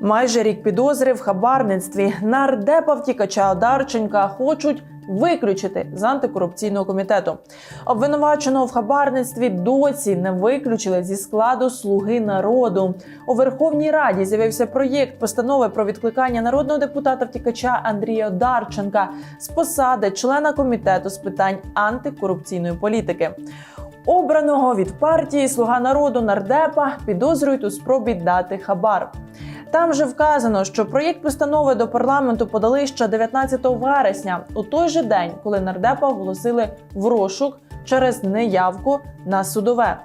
Майже рік підозри в хабарництві нардепа втікача Одарченка хочуть виключити з антикорупційного комітету. Обвинуваченого в хабарництві досі не виключили зі складу Слуги народу. У Верховній Раді з'явився проєкт постанови про відкликання народного депутата втікача Андрія Одарченка з посади члена комітету з питань антикорупційної політики. Обраного від партії Слуга народу нардепа підозрюють у спробі дати хабар. Там же вказано, що проєкт постанови до парламенту подали ще 19 вересня, у той же день, коли нардепа оголосили в розшук через неявку на судове.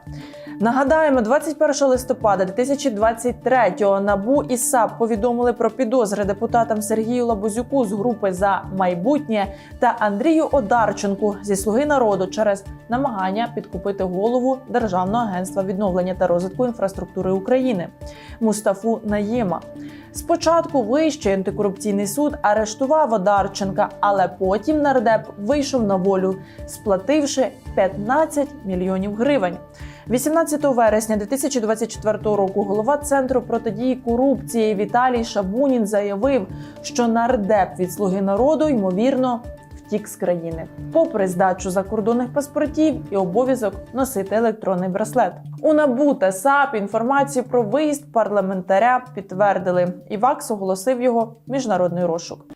Нагадаємо, 21 листопада 2023-го НАБУ і САП повідомили про підозри депутатам Сергію Лабузюку з групи за майбутнє та Андрію Одарченку зі Слуги народу через намагання підкупити голову Державного агентства відновлення та розвитку інфраструктури України Мустафу Наєма. Спочатку вищий антикорупційний суд арештував Одарченка, але потім нардеп вийшов на волю, сплативши 15 мільйонів гривень. 18 вересня 2024 року голова центру протидії корупції Віталій Шабунін заявив, що нардеп від слуги народу ймовірно втік з країни, попри здачу закордонних паспортів і обов'язок носити електронний браслет. У НАБУ та САП інформацію про виїзд парламентаря підтвердили, і ВАКС оголосив його міжнародний розшук.